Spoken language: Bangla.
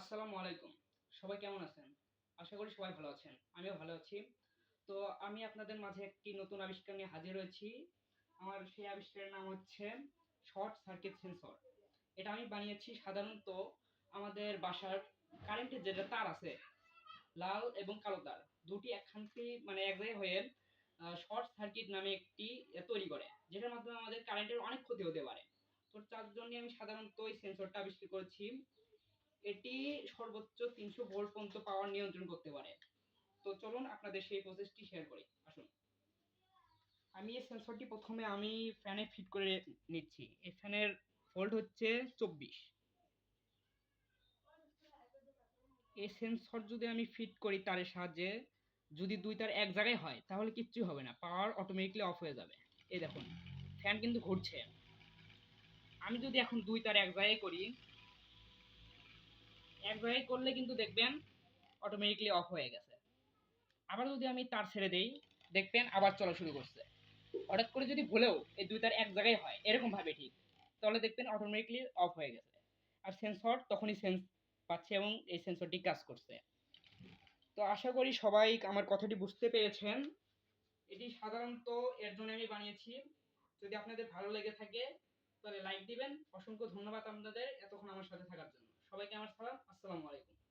আসসালামু আলাইকুম। সবাই কেমন আছেন? আশা করি সবাই ভালো আছেন। আমিও ভালো আছি। তো আমি আপনাদের মাঝে একটি নতুন আবিষ্কার নিয়ে হাজির হয়েছি। আমার সেই আবিষ্কারের নাম হচ্ছে শর্ট সার্কিট সেন্সর। এটা আমি বানিয়েছি সাধারণত আমাদের বাসার কারেন্টের যেটা তার আছে, লাল এবং কালো তার, দুটি একখানটি মানে এক জায়গায় হয়ে শর্ট সার্কিট নামে একটি তৈরি করে, যেটার মাধ্যমে আমাদের কারেন্টের অনেক ক্ষতি হতে পারে। তো তার জন্য আমি সাধারণত এই সেন্সরটা আবিষ্কার করেছি। এটি সর্বোচ্চ তিনশো ভোল্ট পর্যন্ত পাওয়ার নিয়ন্ত্রণ করতে পারে। তো চলুন আপনাদের সেই প্রসেসটি শেয়ার করি। আসুন। আমি এই সেন্সরটি প্রথমে আমি ফ্যানে ফিট করে নিচ্ছি। এই ফ্যানের ভোল্ট হচ্ছে চব্বিশ। এই সেন্সর যদি আমি ফিট করি তারের সাহায্যে, যদি দুই তার এক জায়গায় হয়, তাহলে কিচ্ছু হবে না। পাওয়ার অটোমেটিকলি অফ হয়ে যাবে। এই দেখুন ফ্যান কিন্তু ঘুরছে। আমি যদি এখন দুই তার এক জায়গায় করি এক জায়গায় করলে কিন্তু দেখবেন অটোমেটিকলি অফ হয়ে গেছে। আবার যদি আমি তার ছেড়ে দেই, দেখবেন আবার চলা শুরু করছে। হঠাৎ করে যদি ভুলেও এই দুই তার এক জায়গায় হয় এরকম ভাবে ঠিক, তাহলে দেখবেন অটোমেটিকলি অফ হয়ে গেছে। আর সেন্সর তখনই সেন্স পাচ্ছে এবং এই সেন্সরটি কাজ করছে। তো আশা করি সবাই আমার কথাটি বুঝতে পেরেছেন। এটি সাধারণত এর জন্য আমি বানিয়েছি। যদি আপনাদের ভালো লেগে থাকে, তাহলে লাইক দিবেন। অসংখ্য ধন্যবাদ আপনাদের এতক্ষণ আমার সাথে থাকার জন্য। সবাইকে আমার সালাম আসসালামু আলাইকুম।